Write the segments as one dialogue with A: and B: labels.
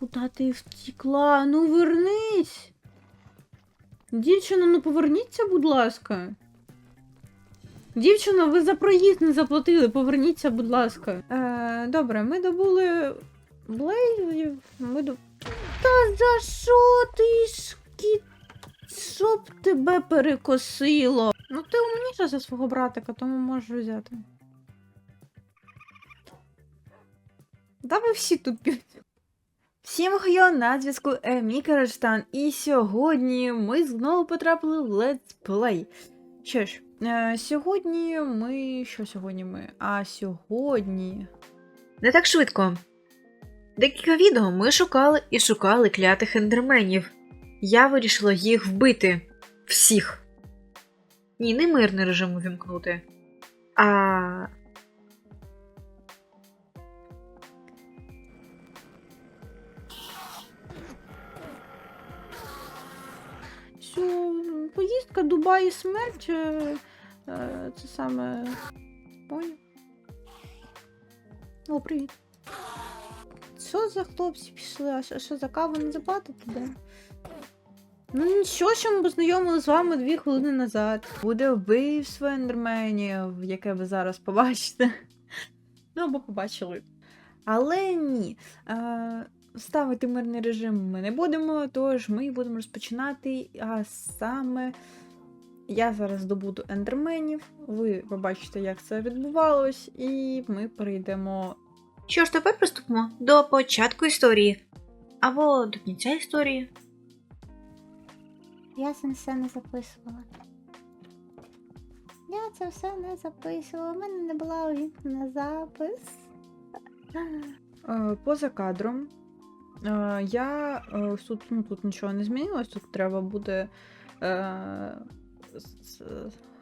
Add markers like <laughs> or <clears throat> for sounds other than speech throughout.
A: Куда ти втекла? Ну вернись. Дівчина, ну поверніться, будь ласка. Дівчина, ви за проїзд не заплатили, поверніться, будь ласка. Е, добре, ми добули блейзів. Ми до... Та за що ти шкіт? Щоб тебе перекосило? Ну ти умніша за свого братика, тому можеш взяти. Да ви всі тут тупі. Всім хайо, на зв'язку Емі і сьогодні ми знову потрапили в летсплей. Що ж, е, сьогодні ми. Що сьогодні ми? А сьогодні.
B: Не так швидко. Декілька відео ми шукали і шукали клятих ендерменів. Я вирішила їх вбити. Всіх. Ні, не мирний режим увімкнути. А.
A: Що поїздка Дубай і смерть. е, е, Це саме. Поняв? О, привіт. Що за хлопці пішли? А що, за каву не заплатити? Да? Ну нічого, що ми познайомили з вами дві хвилини назад. Буде вбивство ендерменів, яке ви зараз побачите. Ну, або побачили. Але ні. Ставити мирний режим ми не будемо, тож ми будемо розпочинати. А саме я зараз добуду ендерменів, ви побачите, як це відбувалось, і ми перейдемо.
B: Що ж, тепер приступимо до початку історії. Або до кінця історії.
C: Я це все не записувала. Я це все не записувала. У мене не була увімкнена запис.
A: Е, поза кадром. Е, я тут, ну, тут нічого не змінилось, тут треба буде е,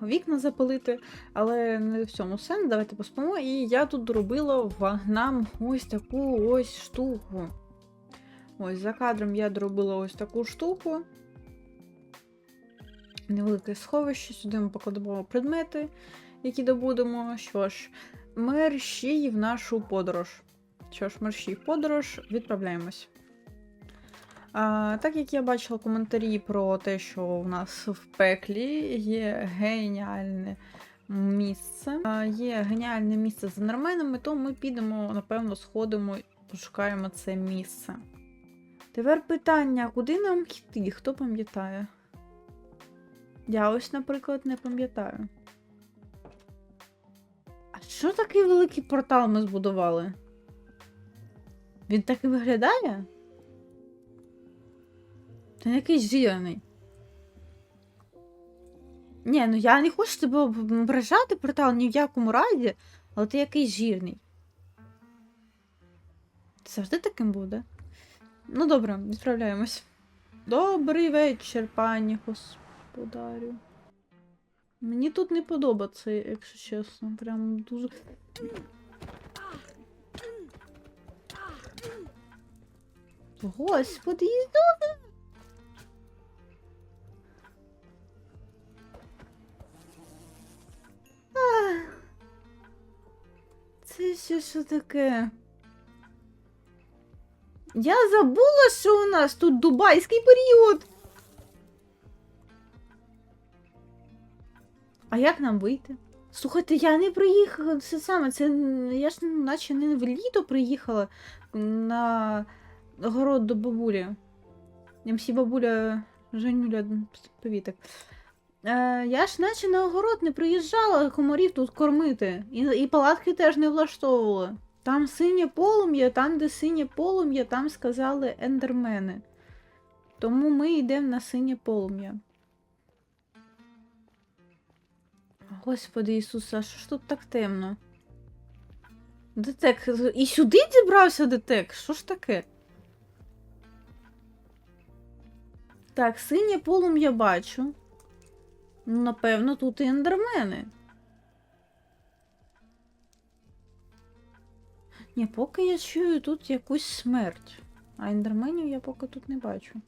A: вікна запалити, але не в цьому сенс. Давайте поспимо. І я тут доробила нам ось таку ось штуку. Ось за кадром я доробила ось таку штуку. Невелике сховище, сюди ми покладемо предмети, які добудемо. Що ж, мерщій в нашу подорож. Що ж, мерщій подорож, відправляємось. А, так як я бачила коментарі про те, що в нас в пеклі є геніальне місце, а, є геніальне місце з нерменами, то ми підемо, напевно, сходимо і пошукаємо це місце. Тепер питання, куди нам йти? Хто пам'ятає? Я ось, наприклад, не пам'ятаю. А що такий великий портал ми збудували? Він так і виглядає? Ти якийсь жирний. Ні, ну я не хочу тебе ображати портал ні в якому разі, але ти якийсь жирний. Завжди таким буде? Ну добре, відправляємось. Добрий вечір, пані господарю. Мені тут не подобається, якщо чесно. Прям дуже. Господи, їздове! Це ще що таке? Я забула, що у нас тут дубайський період. А як нам вийти? Слухайте, я не приїхала. Це саме, це я ж наче не в літо приїхала на город до бабулі. МС бабуля Женюля повіток. Е, я ж наче на огород не приїжджала комарів тут кормити. І, і палатки теж не влаштовувала. Там синє полум'я, там, де синє полум'я, там сказали ендермени. Тому ми йдемо на синє полум'я. Господи Ісусе, а що ж тут так темно? Детек. І сюди зібрався детек? Що ж таке? Так, синє полум'я бачу. Ну, напевно, тут і ендермени. Ні, поки я чую тут якусь смерть. А ендерменів я поки тут не бачу.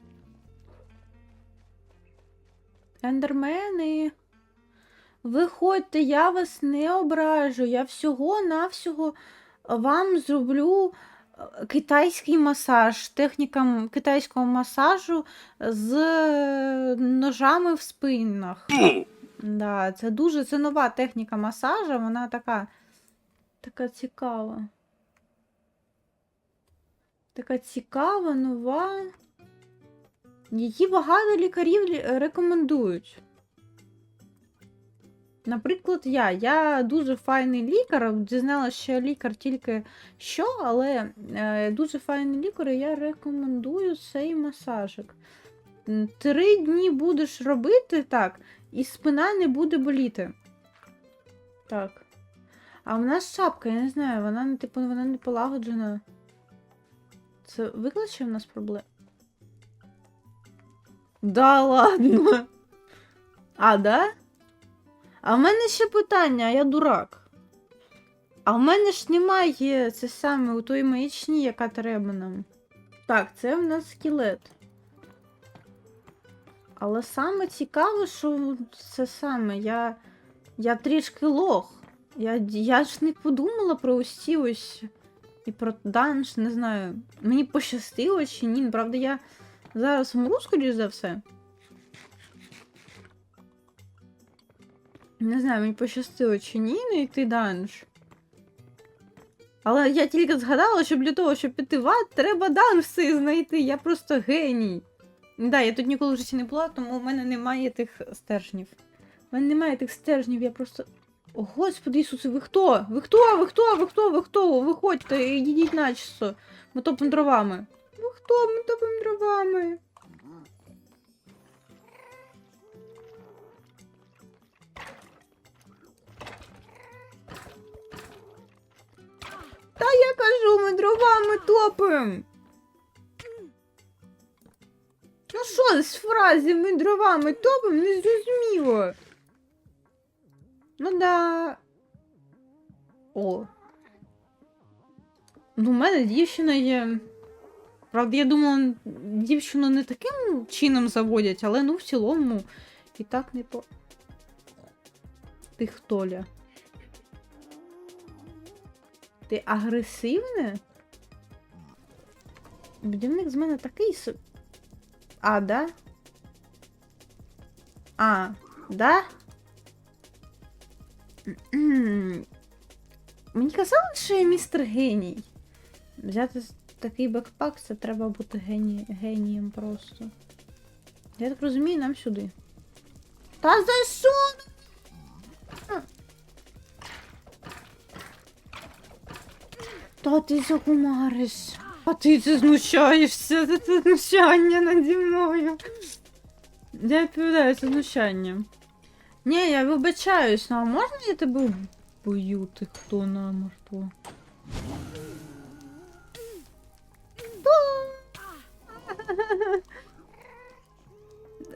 A: Ендермени. Виходьте, я вас не ображу. Я всього-навсього вам зроблю китайський масаж, техніка китайського масажу з е, ножами в спинах. Да, це дуже це нова техніка масажу, вона така, така цікава. Така цікава, нова. Її багато лікарів рекомендують. Наприклад, я. Я дуже файний лікар. Дізналася, що лікар тільки що, але е, дуже файний лікар, і я рекомендую цей масажик. Три дні будеш робити так, і спина не буде боліти. Так. А в нас шапка, я не знаю, вона типу вона не полагоджена. Це викличе в нас проблем? Да ладно. А, да? А в мене ще питання, а я дурак. А в мене ж немає це саме у той маячні, яка треба нам. Так, це в нас скелет. Але саме цікаве, що це саме, я. Я трішки лох. Я, я ж не подумала про усі ось. І про данж, не знаю. Мені пощастило чи ні. Правда, я зараз вмру, скоріш за все. Не знаю, мені пощастило чи ні не йти данж. Але я тільки згадала, що для того, щоб піти в ад, треба цей знайти. Я просто геній. Да, я тут ніколи в житті не була, тому в мене немає тих стержнів. У мене немає тих стержнів, я просто. О, Господи Ісусе, ви хто? Ви хто? Ви хто? Ви хто? Ви хто? Виходьте йдіть начисто. Ми топимо дровами. Ви хто? Ми топимо дровами. Та я кажу, ми дровами топим. Ну що з фразі ми дровами топим, не зрозуміло. Ну да. О. Ну, у мене дівчина є. Правда, я думала, дівчину не таким чином заводять, але ну в цілому і так не по. Ти хто ля? Ти агресивне? Будівник з мене такий с. А, да? А, да? Мені казали, що я містер геній. Взяти такий бекпак, це треба бути гені... генієм просто. Я так розумію, нам сюди. Та за Та ти закумариш. А ти це знущаєшся, це, це <laughs> знущання наді мною. Я відповідаю, це знущання. Ні, я вибачаюсь, ну а можна я тебе вбою, ти хто намертво? <laughs>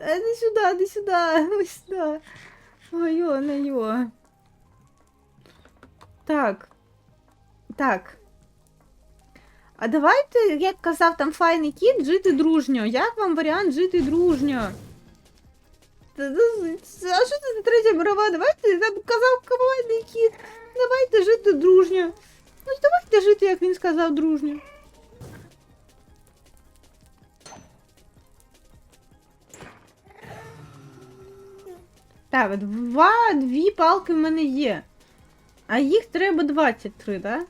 A: Е, Не сюди, не сюди, <laughs> не сюди. Ой, о, не йо. Так. Так. А давайте, як казав там файний кіт, жити дружньо. Як вам варіант жити дружньо? Та- А що це за третя мирова? Давайте там казав файний кіт. Давайте жити дружньо. Ну давайте жити, як він сказав, дружньо. Так, два, дві палки в мене є. А їх треба 23, так? Да?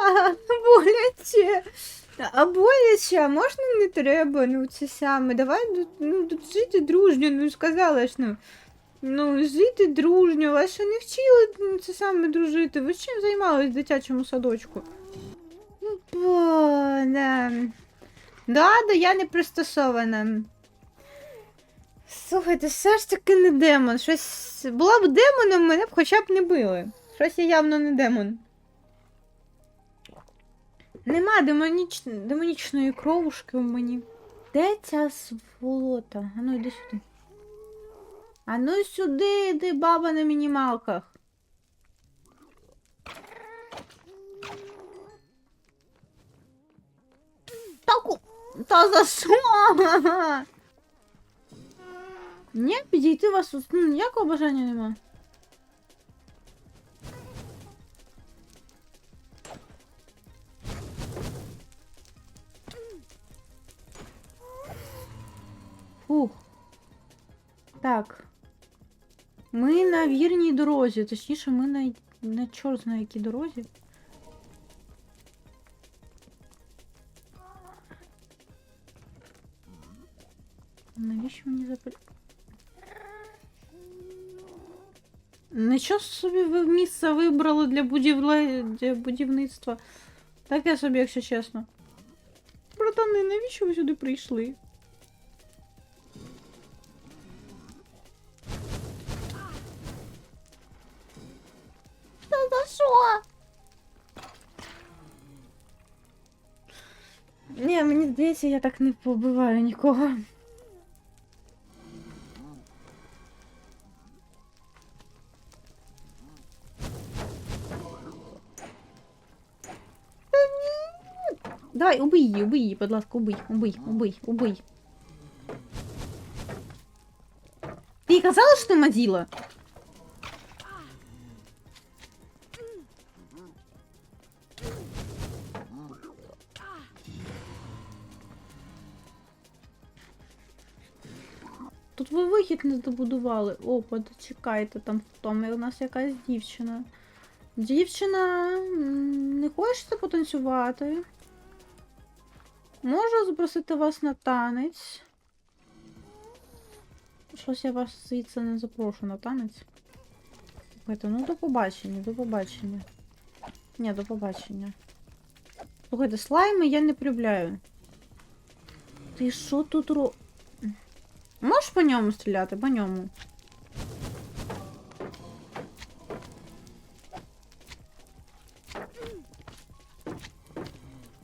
A: А, <laughs> Боляче. А боляче, а можна не треба? Ну це саме. Давай ну, ну, тут жити дружньо, ну сказала ж ну. Ну, жити дружньо, вас ще не вчили ну, це саме дружити. Ви чим займались в дитячому садочку? Ну, бо, да. Да, да, я не пристосована. Слухайте, все ж таки не демон. Щось була б демоном, мене б хоча б не били. Щось я явно не демон. Нема демоніч... демонічної кровушки в мені. Де ця сволота? А ну йди сюди. А ну сюди, йди, баба на мінімалках. Таку. Та за що? Ні, підійти вас ну, ніякого бажання нема. Так. Ми на вірній дорозі. Точніше, ми на, на чорт знає якій дорозі. Навіщо мені запит... Нічого собі ви місце вибрали для, будівле... для будівництва. Таке собі, якщо чесно. Братани, навіщо ви сюди прийшли? Ні, мені здається, я так не побиваю нікого. Давай, убий її, убий її, будь ласка, убий, убий, убий, убий. Ти казала, що ти мазіла? Тут не добудували. О, почекайте, там в тому у нас якась дівчина. Дівчина, не хочете потанцювати? Можу запросити вас на танець. Щось я вас звідси не запрошу на танець. Слухайте, ну до побачення, до побачення. Ні, до побачення. Слухайте, слайми я не полюбляю. Ти що тут ро... Можеш по ньому стріляти? По ньому.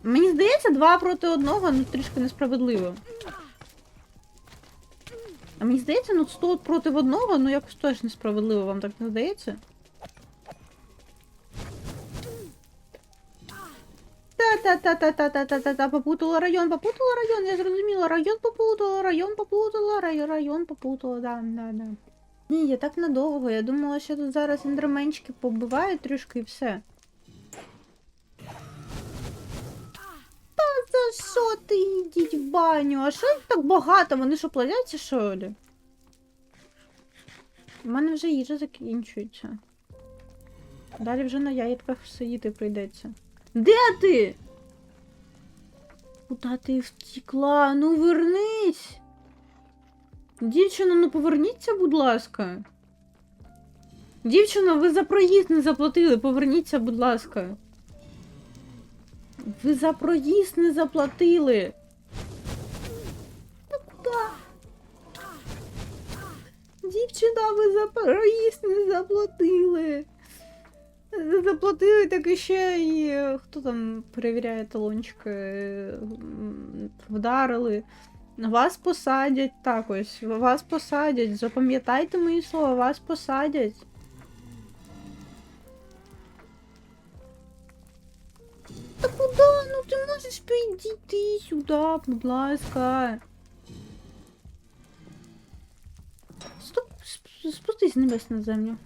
A: Мені здається, два проти одного, ну трішки несправедливо. А мені здається, ну 100 проти одного, ну якось теж несправедливо, вам так не здається? Та-та-та-та-та-та-та-та, попутала район, попутала район, я зрозуміла, район попутала, район попутала, рай- район попутала, да, да, да. Ні, я так надовго, я думала, що тут зараз індерменчики побивають трішки і все. Та за що ти йдіть в баню? А що їх так багато? Вони що плодяться, що ли? У мене вже їжа закінчується. Далі вже на яєтках сидіти прийдеться. Де ти? Куда ти втекла? Ну вернись. Дівчина, ну поверніться, будь ласка. Дівчина, ви за проїзд не заплатили. Поверніться, будь ласка. Ви за проїзд не заплатили. Та куди? Дівчина, ви за проїзд не заплатили. Заплатили, так і ще і хто там перевіряє талончики, е, вдарили. Вас посадять так ось, вас посадять. Запам'ятайте мої слова, вас посадять. Та куди? Ну ти можеш підійти сюди, будь ласка. Стоп, спустись небес на землю.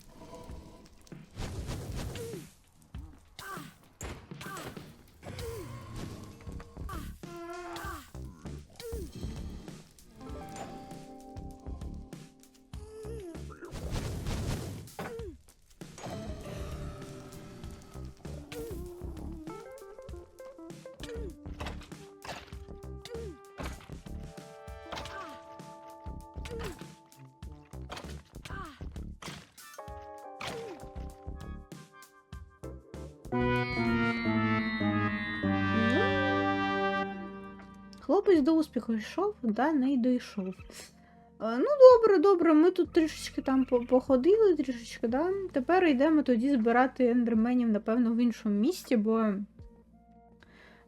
A: Хлопець до успіху йшов, да не й дійшов. Е, Ну, добре, добре, ми тут трішечки там походили, трішечки, да. Тепер йдемо тоді збирати ендерменів, напевно, в іншому місті, бо.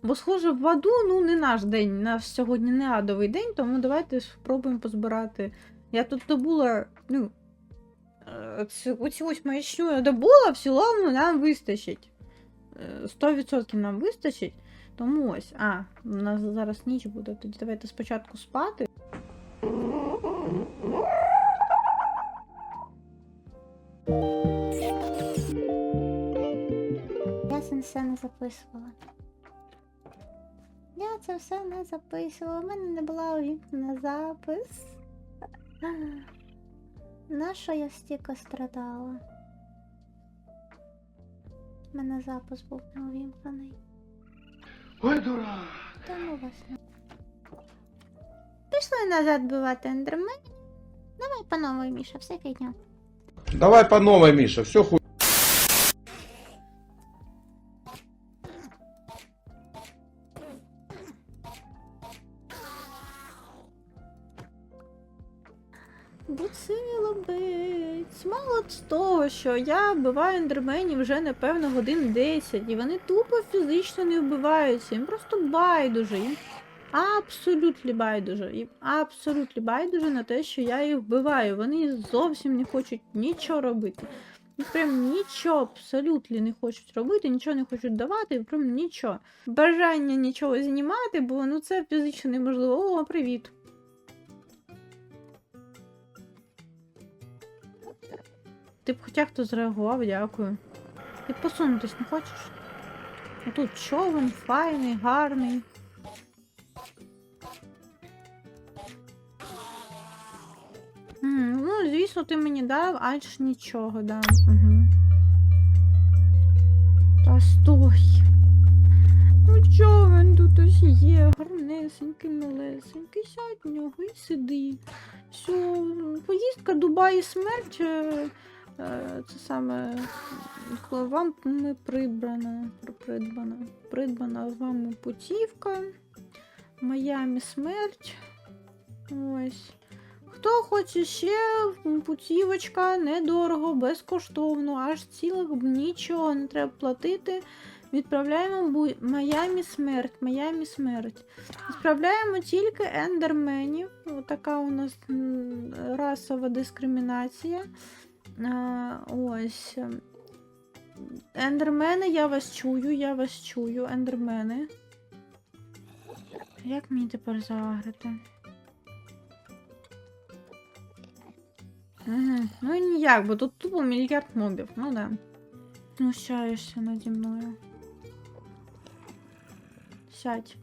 A: Бо, схоже, в аду, ну, не наш день. У нас сьогодні не адовий день, тому давайте спробуємо позбирати. Я тут добула, ну. е, Оцю ось маячню я добула, в цілому нам вистачить. Е, 100% нам вистачить. Тому ось, а, у нас зараз ніч буде, тоді давайте спочатку спати.
C: Я це все не записувала. Я це все не записувала. У мене не була увімкнена запис. Нащо я стільки страдала? У мене запис був не увімкнений.
D: Ой, дурак!
C: Та ну вас не. Пішли назад бивати ендермен. Давай по новій, Міша, все фігня.
D: Давай по новой, Миша, все хуй.
A: Що я вбиваю ендерменів вже напевно годин 10, і вони тупо фізично не вбиваються. Їм просто байдуже. Їм абсолютно байдуже. Їм абсолютно байдуже на те, що я їх вбиваю. Вони зовсім не хочуть нічого робити. Прям нічого абсолютно не хочуть робити, нічого не хочуть давати, прям нічого. Бажання нічого знімати, бо ну це фізично неможливо. О, привіт. Ти б хоча хто зреагував, дякую. Ти посунутись не хочеш? А тут човен, файний, гарний. М, ну, звісно, ти мені дав, аж нічого дам. Угу. Та стой. Ну човен тут ось є, гарнесенький, малесенький, сядь в нього і сиди. Все, поїздка Дубай смерть. Е, Це саме коли вам ми прибрана, придбана, придбана вами путівка. Майамі смерть. Ось. Хто хоче ще путівочка недорого, безкоштовно, аж цілих нічого не треба платити. Відправляємо Майамі смерть, Майамі смерть. Відправляємо тільки ендерменів. Така у нас расова дискримінація. Ось. Ендермени, я вас чую, я вас чую, ендермени. Як мені тепер заграти? Угу. Ну ніяк, бо тут тупо мільярд мобів, ну да. Знущаєшся наді мною. Сядь.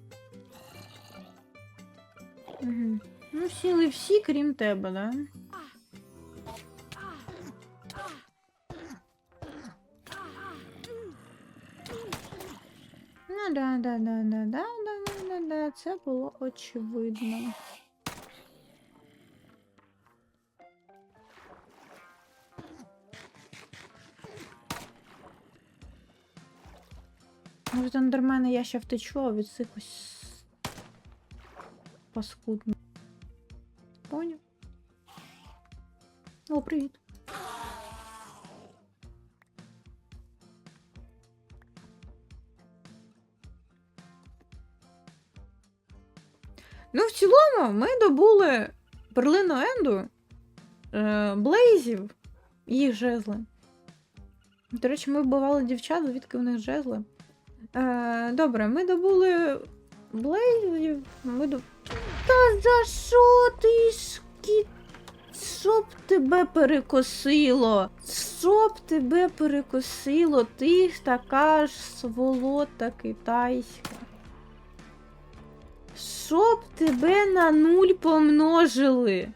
A: Угу. Ну, сіли всі, крім тебе, да? Да, да, да, да, да, да, да, да, да, це було очевидно. Від ендермена я ще втечу, а від цих ось паскудно. Поняв? О, привіт. Ну, в цілому, ми добули перлину Енду, е, Блейзів їх жезли. До речі, ми вбивали дівчат, звідки в них жезли. Е, добре, ми добули Блейзів. Ми до... Та за що ти шкі... Щоб тебе перекосило? Щоб тебе перекосило? Ти ж така ж сволота китайська. Щоб тебе на нуль помножили.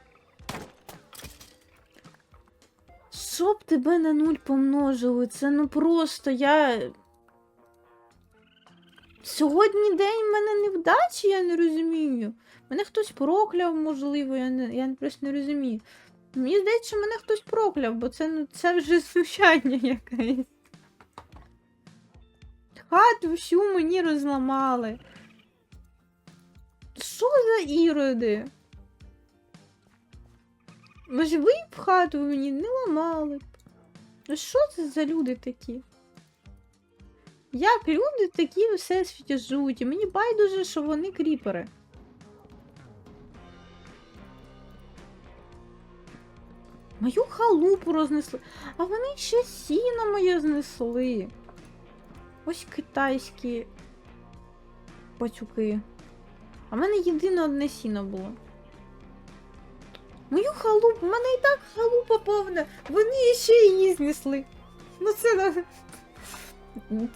A: Щоб тебе на нуль помножили. Це ну просто я. Сьогодні день в мене невдачі, я не розумію. Мене хтось прокляв, можливо, я, не, я просто не розумію. Мені здається, мене хтось прокляв, бо це, ну, це вже знущання якесь. Хату всю мені розламали. Що за іроди? Може, ви б хату мені не ламали б. Ну що це за люди такі? Як люди такі у всесвіті живуть? Мені байдуже, що вони кріпери. Мою халупу рознесли, а вони ще сіно моє знесли. Ось китайські пацюки. А в мене єдине одне сіно було. Мою халупу, в мене і так халупа повна. Вони ще її знесли. Ну це.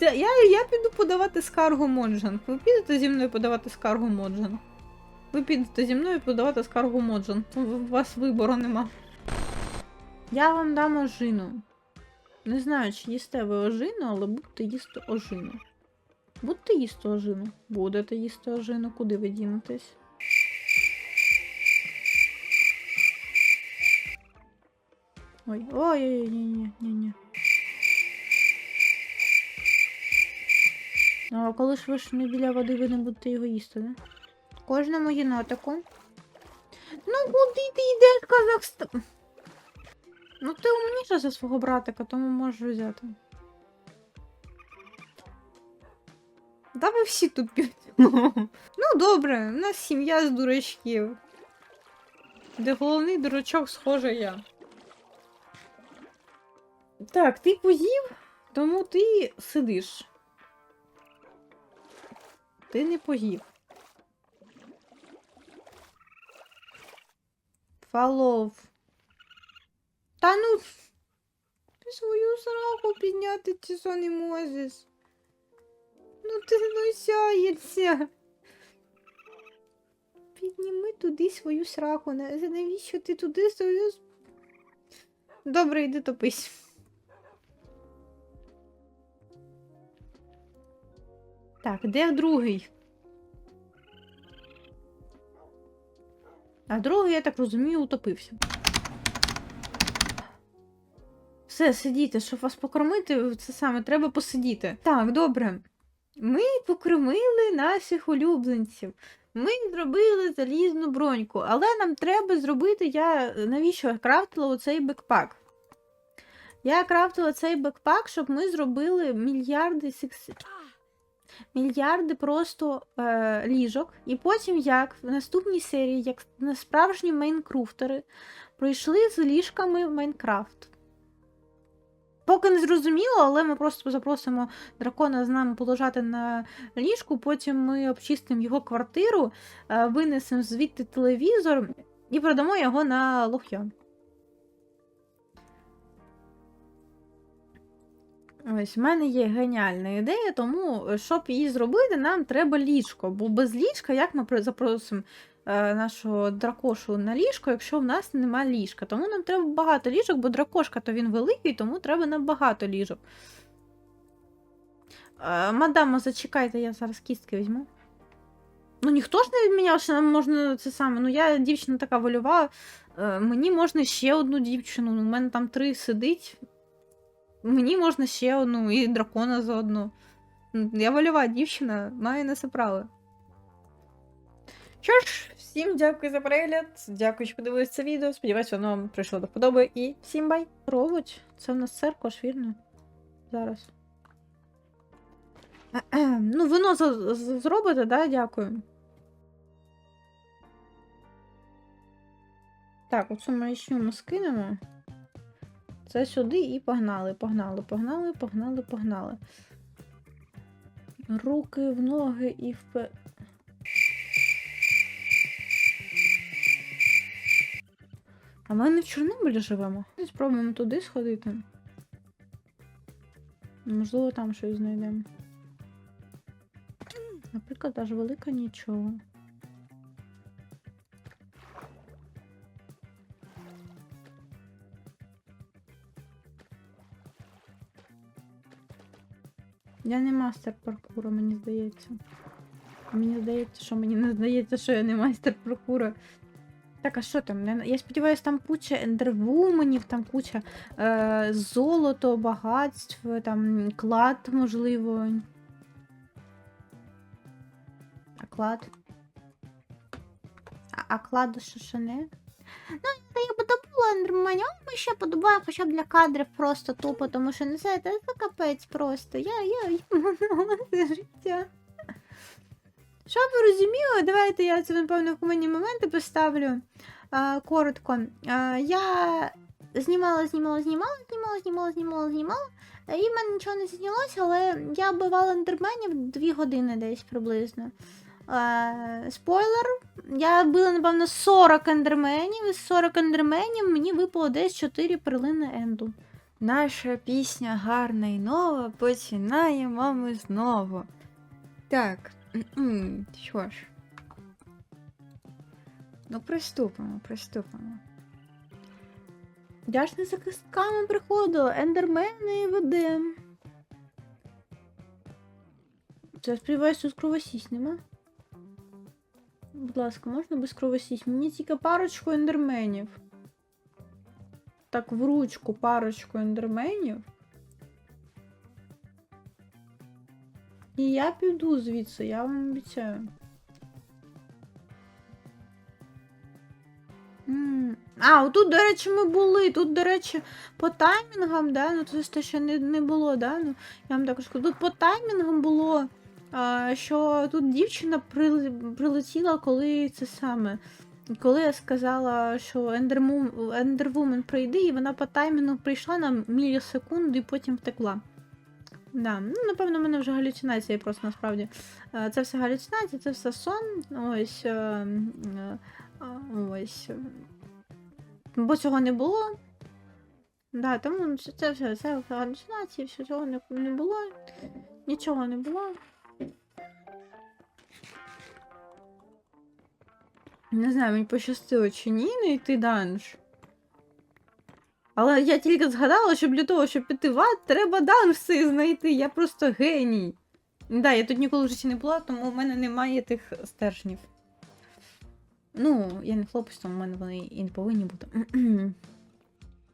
A: Я, я піду подавати скаргу Моджан. Ви підете зі мною подавати скаргу Моджан? Ви підете зі мною подавати скаргу Моджан. У вас вибору нема. Я вам дам ожину. Не знаю, чи їсте ви ожину, але будете їсти ожину. Будете їсти ожину? Будете їсти ожину. Куди ви дінетесь? Ой, ой, ой, ні, ні, ні. Ну, а коли ж ви ж не біля води, ви не будете його їсти, да? Кожному єнотику. Ну, куди ти йдеш, Казахстан? Ну, ти умніша за свого братика, тому можеш взяти. Та ви всі тупі. ну, добре, у нас сім'я з дурачків. Де головний дурачок, схоже, я. Так, ти поїв, тому ти сидиш. Ти не поїв. Фалов. Та ну. Ти свою сраку підняти ти що не можеш. Ну ти знущаєшся. Підніми туди свою сраку. На- Навіщо ти туди свою. Добре, йди топись. Так, де другий? А другий, я так розумію, утопився. Все, сидіти, щоб вас покормити, це саме треба посидіти. Так, добре. Ми покормили наших улюбленців. Ми зробили залізну броньку, але нам треба зробити. Я навіщо я крафтила оцей бекпак? Я крафтила цей бекпак, щоб ми зробили мільярди секс... мільярди просто е, ліжок. І потім, як в наступній серії, як на справжні мейнкруфтери, пройшли з ліжками Майнкрафт. Поки не зрозуміло, але ми просто запросимо дракона з нами полежати на ліжку, потім ми обчистимо його квартиру, е, винесемо звідти телевізор і продамо його на лох'ян. Ось, в мене є геніальна ідея, тому щоб її зробити, нам треба ліжко. Бо без ліжка, як ми запросимо нашого дракошу на ліжко, якщо в нас немає ліжка. Тому нам треба багато ліжок, бо дракошка то він великий, тому треба нам багато ліжок. Е, мадама, зачекайте, я зараз кістки візьму. Ну, ніхто ж не відміняв, що нам можна це саме. Ну, я дівчина така вольова. Е, мені можна ще одну дівчину. У мене там три сидить. Мені можна ще одну і дракона заодно. Я вольова дівчина, маю на це право. Що ж, всім дякую за перегляд. Дякую, що подивилися це відео. Сподіваюся, воно вам прийшло до вподоби. І всім бай! Ровуть. Це в нас церква вірно? Зараз. <clears throat> Ну, вино зробите, да? Дякую. Так, оцю маячню ми скинемо. Це сюди і погнали, погнали, погнали, погнали, погнали. Руки в ноги і впе. А ми не в Чорнобилі живемо. Спробуємо туди сходити. Можливо, там щось знайдемо. Наприклад, аж велика нічого. Я не мастер паркуру, мені здається. Мені здається, що мені не здається, що я не майстер паркуру. Так, а що там? Я сподіваюся, там куча ендервуменів, там куча е, золото, багатств, там клад, можливо. А клад? А, а кладу що ще не?
C: Та я подобала ендермені, а ми ще подобаємо хоча б для кадрів просто тупо, тому що не знаю, це капець просто. Я, я, я життя.
A: Щоб ви розуміли, давайте я це, напевно, в коментні моменти поставлю а, коротко. А, я знімала, знімала, знімала, знімала, знімала, знімала, знімала. І в мене нічого не знялося, але я вбивала ендерменів 2 години десь приблизно. Е, спойлер, я вбила, напевно, 40 ендерменів, і з 40 ендерменів мені випало десь 4 перлини енду.
E: Наша пісня гарна і нова, починаємо ми знову. Так, що ж. Ну, приступимо, приступимо.
A: Я ж не за кистками приходила, ендермени ведем. Це сподіваюся, тут кровосісь нема. Будь ласка, можна без кровосісь? Мені тільки парочку ендерменів.
E: Так, в ручку парочку ендерменів.
A: І я піду звідси, я вам обіцяю. А, отут, до речі, ми були. Тут, до речі, по таймінгам, да, ну це те, що не, не було, да? Ну, я вам також скажу. Тут по таймінгам було, а, що тут дівчина прилетіла, коли це саме. Коли я сказала, що Ендервумен прийде, і вона по таймінгу прийшла на мілісекунду і потім втекла. Да. Ну, напевно, в мене вже галюцинації просто насправді. Е, Це все галюцинації, це все сон. Ось. е, е, Ось. Бо цього не було. Да, тому це все, це галюцинації, все цього не, не було. Нічого не було.
E: Не знаю, мені пощастило чи ні не йти данж. Але я тільки згадала, що для того, щоб піти в ад, треба данси знайти. Я просто геній. Да, я тут ніколи в житті не була, тому в мене немає тих стержнів. Ну, я не хлопець, тому в мене вони і не повинні бути. <clears throat>